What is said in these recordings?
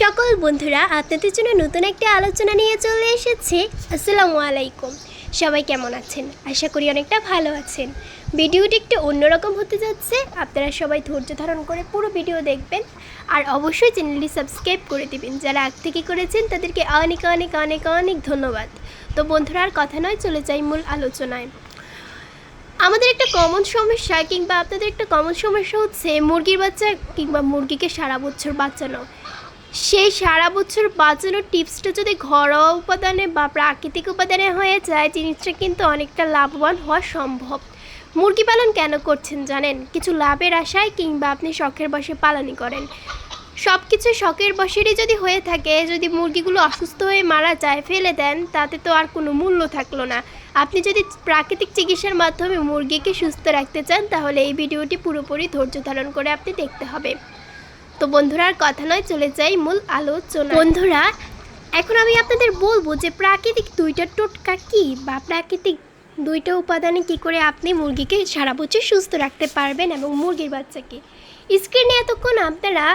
সকল বন্ধুরা, আপনাদের জন্য নতুন একটা আলোচনা নিয়ে চলে এসেছে। আসসালামু আলাইকুম। সবাই কেমন আছেন? আশা করি অনেকটা ভালো আছেন। ভিডিওটি একটু অন্যরকম হতে যাচ্ছে। আপনারা সবাই ধৈর্য ধারণ করে পুরো ভিডিও দেখবেন। আর অবশ্যই চ্যানেলটি সাবস্ক্রাইব করে দিবেন। যারা আগ থেকে করেছেন, তাদেরকে অনেক অনেক অনেক অনেক ধন্যবাদ। তো বন্ধুরা, আর কথা নয়, চলে যাই মূল আলোচনায়। আমাদের একটা কমন সমস্যা কিংবা আপনাদের একটা কমন সমস্যা হচ্ছে মুরগির বাচ্চা কিংবা মুরগিকে সারা বছর বাঁচানো। সেই সারা বছর বাঁচানোর টিপসটা যদি ঘরোয়া উপাদানে বা প্রাকৃতিক উপাদানে হয়ে যায়, জিনিসটা কিন্তু অনেকটা লাভবান হওয়া সম্ভব। মুরগি পালন কেন করছেন জানেন? কিছু লাভের আশায় কিংবা আপনি শখের বসে পালনই করেন। সব কিছু শখের বসেরই যদি হয়ে থাকে, যদি মুরগিগুলো অসুস্থ হয়ে মারা যায়, ফেলে দেন, তাতে তো আর কোনো মূল্য থাকল না। আপনি যদি প্রাকৃতিক চিকিৎসার মাধ্যমে মুরগিকে সুস্থ রাখতে চান, তাহলে এই ভিডিওটি পুরোপুরি ধৈর্য ধারণ করে আপনি দেখতে হবে। তো বন্ধুরা, আর কথা নয়, চলে যাই মূল আলোচনা বন্ধুরা, এখন আমি আপনাদের বলব যে প্রাকৃতিক দুইটা টোটকা কি বা প্রাকৃতিক দুইটা উপাদানে কি করে আপনি মুরগিকে সারা বছর সুস্থ রাখতে পারবেন এবং মুরগির বাচ্চাকে। স্ক্রিনে এতক্ষণ আপনারা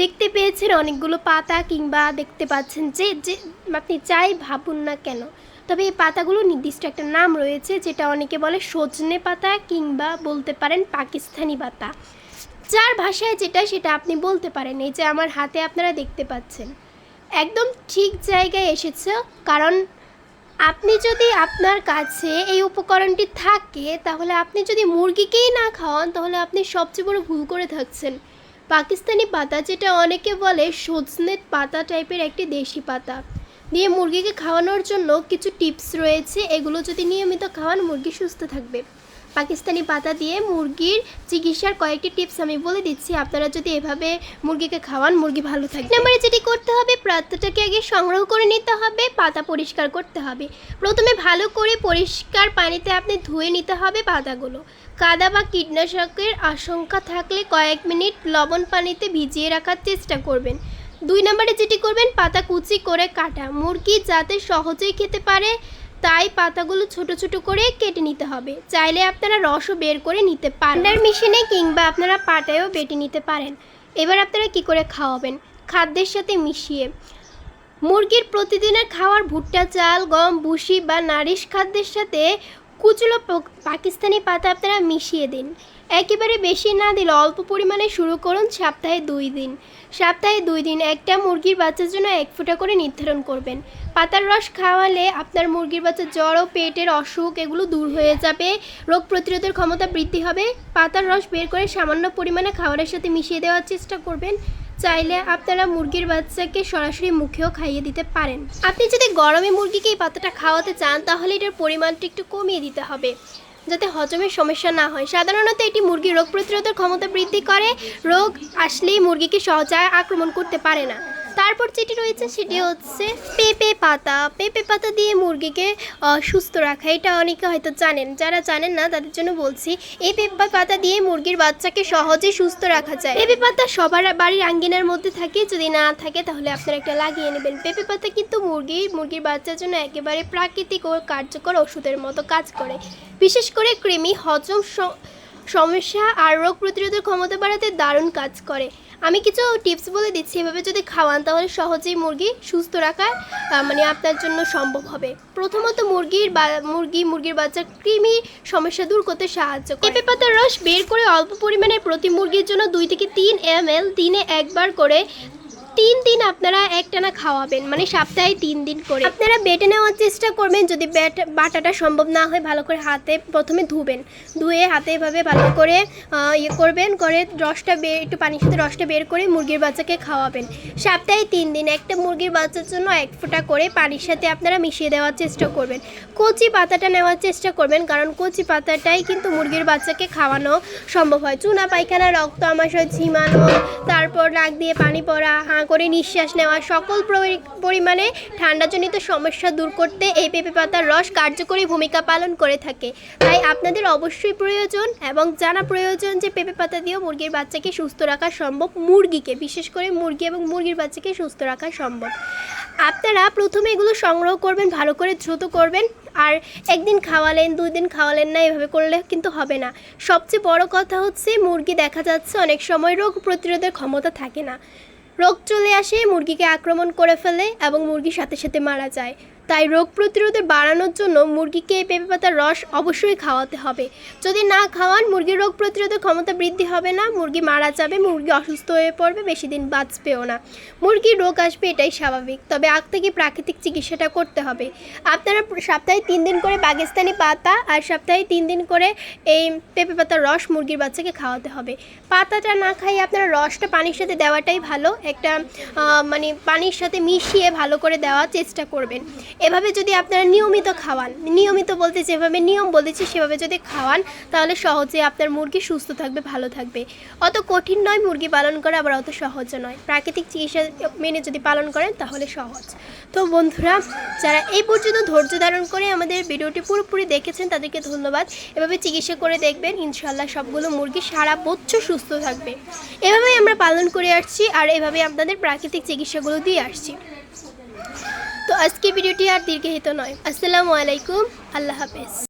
দেখতে পেয়েছেন অনেকগুলো পাতা কিংবা দেখতে পাচ্ছেন যে যে আপনি চাই ভাবুন না কেন, তবে এই পাতাগুলো নির্দিষ্ট একটা নাম রয়েছে, যেটা অনেকে বলে সজনে পাতা কিংবা বলতে পারেন পাকিস্তানি পাতা। যার ভাষায় যেটা, সেটা আপনি বলতে পারেন। এই যে আমার হাতে আপনারা দেখতে পাচ্ছেন। একদম ঠিক জায়গায় এসেছে। কারণ আপনি যদি আপনার কাছে এই উপকরণটি থাকে, তাহলে আপনি যদি মুরগিকেই না খাওয়ান, তাহলে আপনি সবচেয়ে বড় ভুল করে থাকছেন। পাকিস্তানি পাতা, যেটা অনেকে বলে সজনে পাতা টাইপের একটি দেশি পাতা। দিয়ে মুরগিকে খাওয়ানোর জন্য কিছু টিপস রয়েছে। এগুলো যদি নিয়মিত খাওয়ান, মুরগি সুস্থ থাকবে। পাকিস্তানি পাতা দিয়ে মুরগির চিকিৎসার কয়েকটি টিপস আমি বলে দিচ্ছি। আপনারা যদি এভাবে মুরগিকে খাওয়ান, মুরগি ভালো থাকে নাম্বারে যেটি করতে হবে পাতাটাকে আগে সংগ্রহ করে নিতে হবে, পাতা পরিষ্কার করতে হবে। প্রথমে ভালো করে পরিষ্কার পানিতে আপনি ধুয়ে নিতে হবে পাতাগুলো। কাদা বা কীটনাশকের আশঙ্কা থাকলে কয়েক মিনিট লবণ পানিতে ভিজিয়ে রাখার চেষ্টা করবেন। দুই নম্বরে যেটি করবেন, পাতা কুচি করে কাটা। মুরগি যাতে সহজেই খেতে পারে তাই পাতাগুলো ছোট ছোট করে কেটে নিতে হবে। চাইলে আপনারা রসও বের করে নিতে পারেন। মেশিনে কিংবা আপনারা পাটায়ও বেটে নিতে পারেন। এবার আপনারা কি করে খাওয়াবেন? খাদ্যের সাথে মিশিয়ে। মুরগির প্রতিদিনের খাওয়ার ভুট্টা চাল, গম, ভুসি বা নারিশ খাদ্যের সাথে কুচলো পাকিস্তানি পাতা আপনারা মিশিয়ে দিন। একেবারে বেশি না দিলে অল্প পরিমাণে শুরু করুন সপ্তাহে দুই দিন। সপ্তাহে দুই দিন একটা মুরগির বাচ্চার জন্য এক ফোঁটা করে নির্ধারণ করবেন। পাতার রস খাওয়ালে আপনার মুরগির বাচ্চার জ্বর ও পেটের অসুখ এগুলো দূর হয়ে যাবে। রোগ প্রতিরোধের ক্ষমতা বৃদ্ধি হবে। পাতার রস বের করে সামান্য পরিমাণে খাবারের সাথে মিশিয়ে দেওয়ার চেষ্টা করবেন। চাইলে আপনারা মুরগির বাচ্চাকে সরাসরি মুখেও খাইয়ে দিতে পারেন। আপনি যদি গরমে মুরগিকে এই পাতাটা খাওয়াতে চান, তাহলে এটার পরিমাণটা একটু কমিয়ে দিতে হবে। যাতে হজমের সমস্যা না হয়। সাধারণত এটি মুরগির রোগ প্রতিরোধের ক্ষমতা বৃদ্ধি করে। রোগ আসলেই মুরগিকে সহজে আক্রমণ করতে পারে না। তারপর যেটি রয়েছে সেটি হচ্ছে পেঁপে পাতা। পেঁপে পাতা দিয়ে মুরগিকে সুস্থ রাখা, এটা অনেকে হয়তো জানেন। যারা জানেন না, তাদের জন্য বলছি, এই পেঁপে পাতা দিয়ে মুরগির বাচ্চাকে সহজে সুস্থ রাখা যায়। পেঁপে পাতা সবার বাড়ির আঙ্গিনার মধ্যে থাকে, যদি না থাকে তাহলে আপনারা একটা লাগিয়ে নেবেন। পেঁপে পাতা কিন্তু মুরগি, মুরগির বাচ্চার জন্য একেবারে প্রাকৃতিক ও কার্যকর ওষুধের মতো কাজ করে। বিশেষ করে কৃমি হজম সমস্যা আর রোগ প্রতিরোধের ক্ষমতা বাড়াতে দারুণ কাজ করে। আমি কিছু টিপস বলে দিচ্ছি, এভাবে যদি খাওয়ান তাহলে সহজেই মুরগি সুস্থ রাখা মানে আপনার জন্য সম্ভব হবে। প্রথমত মুরগির বা, মুরগি, মুরগির বাচ্চার কৃমি সমস্যা দূর করতে সাহায্য করে। পেঁপে পাতার রস বের করে অল্প পরিমাণে প্রতি মুরগির জন্য দুই থেকে তিন এম এল দিনে একবার করে তিন দিন আপনারা একটানা খাওয়াবেন মানে সপ্তাহে তিন দিন করে। আপনারা বেটে নেওয়ার চেষ্টা করবেন যদি বাটাটা সম্ভব না হয় ভালো করে হাতে প্রথমে ধুবেন। ধুয়ে হাতে এভাবে ভালো করে ইয়ে করবেন, করে রসটা বের একটু পানির সাথে রসটা বের করে মুরগির বাচ্চাকে খাওয়াবেন। সপ্তাহে তিন দিন একটা মুরগির বাচ্চার জন্য এক ফোঁটা করে পানির সাথে আপনারা মিশিয়ে দেওয়ার চেষ্টা করবেন। কচি পাতাটা নেওয়ার চেষ্টা করবেন, কারণ কচি পাতাটাই কিন্তু মুরগির বাচ্চাকে খাওয়ানো সম্ভব হয়। চুনা পায়খানা, রক্ত আমাশয়, ঝিমানো, তারপর নাক দিয়ে পানি পড়া হাঁ করে নিঃশ্বাস নেওয়া, সকল পরি- পরিমাণে ঠান্ডাজনিত সমস্যা দূর করতে এই পেঁপে পাতার রস কার্যকরী ভূমিকা পালন করে থাকে। তাই আপনাদের অবশ্যই প্রয়োজন এবং জানা প্রয়োজন যে পেঁপে পাতা দিয়েও মুরগির বাচ্চাকে সুস্থ রাখা সম্ভব মুরগিকে, বিশেষ করে মুরগি এবং মুরগির বাচ্চাকে সুস্থ রাখা সম্ভব। আপনারা প্রথমে এগুলো সংগ্রহ করবেন, ভালো করে দ্রুত করবেন, আর একদিন খাওয়ালেন দুই দিন খাওয়ালেন না, এভাবে করলে কিন্তু হবে না। সবচেয়ে বড় কথা হচ্ছে মুরগি দেখা যাচ্ছে অনেক সময় রোগ প্রতিরোধের ক্ষমতা থাকে না। রোগ চলে আসে মুরগিকে আক্রমণ করে ফেলে এবং মুরগি সাথে সাথে মারা যায়। তাই রোগ প্রতিরোধে বাড়ানোর জন্য মুরগিকে এই পেঁপে পাতার রস অবশ্যই খাওয়াতে হবে। যদি না খাওয়ান, মুরগির রোগ প্রতিরোধের ক্ষমতা বৃদ্ধি হবে না, মুরগি মারা যাবে, মুরগি অসুস্থ হয়ে পড়বে, বেশি দিন বাঁচবেও না। মুরগির রোগ আসবে, এটাই স্বাভাবিক। তবে আগ থেকে প্রাকৃতিক চিকিৎসাটা করতে হবে। আপনারা সপ্তাহে তিন দিন করে পাকিস্তানি পাতা আর সপ্তাহে তিন দিন করে এই পেঁপে পাতার রস মুরগির বাচ্চাকে খাওয়াতে হবে। পাতাটা না খাইয়ে আপনারা রসটা পানির সাথে দেওয়াটাই ভালো। একটা মানে পানির সাথে মিশিয়ে ভালো করে দেওয়ার চেষ্টা করবেন। এভাবে যদি আপনারা নিয়মিত খাওয়ান, নিয়মিত বলতে যেভাবে নিয়ম বলেছি সেভাবে যদি খাওয়ান, তাহলে সহজে আপনার মুরগি সুস্থ থাকবে, ভালো থাকবে। অত কঠিন নয় মুরগি পালন করা আবার অত সহজ নয়। প্রাকৃতিক চিকিৎসা মেনে যদি পালন করেন, তাহলে সহজ। তো বন্ধুরা, যারা এই পর্যন্ত ধৈর্য ধারণ করে আমাদের ভিডিওটি পুরোপুরি দেখেছেন, তাদেরকে ধন্যবাদ। এভাবে চিকিৎসা করে দেখবেন ইনশাল্লাহ সবগুলো মুরগি সারা বছর সুস্থ থাকবে। এভাবেই আমরা পালন করে আসছি, আর এভাবে আপনাদের প্রাকৃতিক চিকিৎসাগুলো দিয়ে আসছি। আজকে ভিডিওটি আর দীর্ঘায়িত নয়। আসসালামু আলাইকুম। আল্লাহ হাফেজ।